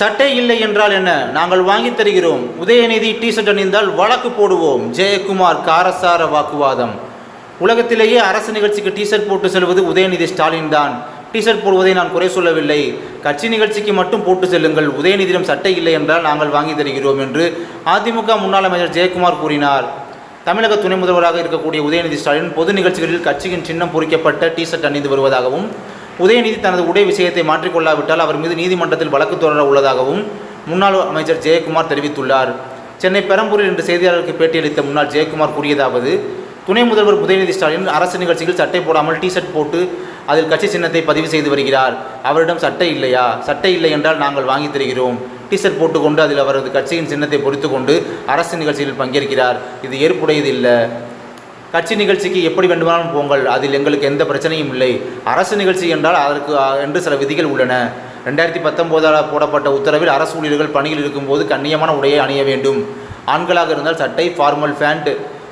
சட்டை இல்லை என்றால் என்ன? நாங்கள் வாங்கித் தருகிறோம். உதயநிதி டிஷர்ட் அணிந்தால் வழக்கு போடுவோம். ஜெயக்குமார் காரசார வாக்குவாதம். உலகத்திலேயே அரசு நிகழ்ச்சிக்கு டிஷர்ட் போட்டு செல்வது உதயநிதி ஸ்டாலின் தான். டிஷர்ட் போடுவதை நான் குறை சொல்லவில்லை. கட்சி நிகழ்ச்சிக்கு மட்டும் போட்டு செல்லுங்கள். உதயநிதியிடம் சட்டை இல்லை என்றால் நாங்கள் வாங்கி தருகிறோம் என்று அதிமுக முன்னாள் அமைச்சர் ஜெயக்குமார் கூறினார். தமிழக துணை முதல்வராக இருக்கக்கூடிய உதயநிதி ஸ்டாலின் பொது நிகழ்ச்சிகளில் கட்சியின் சின்னம் பொறிக்கப்பட்ட டிஷர்ட் அணிந்து வருவதாகவும் உதயநிதி தனது உடை விஷயத்தை மாற்றிக்கொள்ளாவிட்டால் அவர் மீது நீதிமன்றத்தில் வழக்கு தொடர உள்ளதாகவும் முன்னாள் அமைச்சர் ஜெயக்குமார் தெரிவித்துள்ளார். சென்னை பெரம்பூரில் இன்று செய்தியாளருக்கு பேட்டியளித்த முன்னாள் ஜெயக்குமார் கூறியதாவது துணை முதல்வர் உதயநிதி ஸ்டாலின் அரசு நிகழ்ச்சியில் சட்டை போடாமல் டிஷர்ட் போட்டு அதில் கட்சி சின்னத்தை பதிவு செய்து வருகிறார். அவரிடம் சட்டை இல்லையா? சட்டை இல்லை என்றால் நாங்கள் வாங்கி தருகிறோம். டிஷர்ட் போட்டுக்கொண்டு அதில் அவரது கட்சியின் சின்னத்தை பொறித்துக்கொண்டு அரசு நிகழ்ச்சியில் பங்கேற்கிறார். இது ஏற்புடையது இல்லை. கட்சி நிகழ்ச்சிக்கு எப்படி வேண்டுமானாலும் போங்கள். அதில் எங்களுக்கு எந்த பிரச்சனையும் இல்லை. அரசு நிகழ்ச்சி என்றால் அதற்கு என்று சில விதிகள் உள்ளன. ரெண்டாயிரத்தி பத்தொம்போதால் போடப்பட்ட உத்தரவில் அரசு ஊழியர்கள் பணியில் இருக்கும்போது கண்ணியமான உடையை அணிய வேண்டும். ஆண்களாக இருந்தால் சட்டை ஃபார்மல் பேண்ட்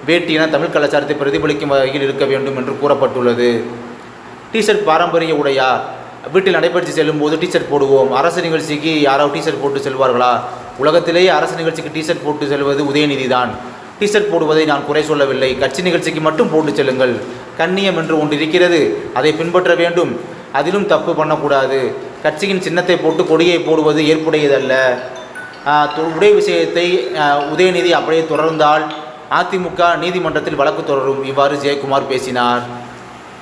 வேட்டி என தமிழ் கலாச்சாரத்தை பிரதிபலிக்கும் வகையில் இருக்க வேண்டும் என்று கூறப்பட்டுள்ளது. டிஷர்ட் பாரம்பரிய உடையா? வீட்டில் நடைபயிற்சி செல்லும்போது டிஷர்ட் போடுவோம். அரசு நிகழ்ச்சிக்கு யாராவது டிஷர்ட் போட்டு செல்வார்களா? உலகத்திலேயே அரசு நிகழ்ச்சிக்கு டிஷர்ட் போட்டு செல்வது உதயநிதி தான் டிஷர்ட் போடுவதை நான் குறை சொல்லவில்லை. கட்சி நிகழ்ச்சிக்கு மட்டும் போட்டு செல்லுங்கள். கண்ணியம் என்று ஒன்று இருக்கிறது அதை பின்பற்ற வேண்டும். அதிலும் தப்பு பண்ணக்கூடாது. கட்சியின் சின்னத்தை போட்டு கொடியை போடுவது ஏற்புடையதல்ல. உடை விஷயத்தை உதயநிதி அப்படியே தொடர்ந்தால் அதிமுக நீதிமன்றத்தில் வழக்கு தொடரும். இவ்வாறு ஜெயக்குமார் பேசினார்.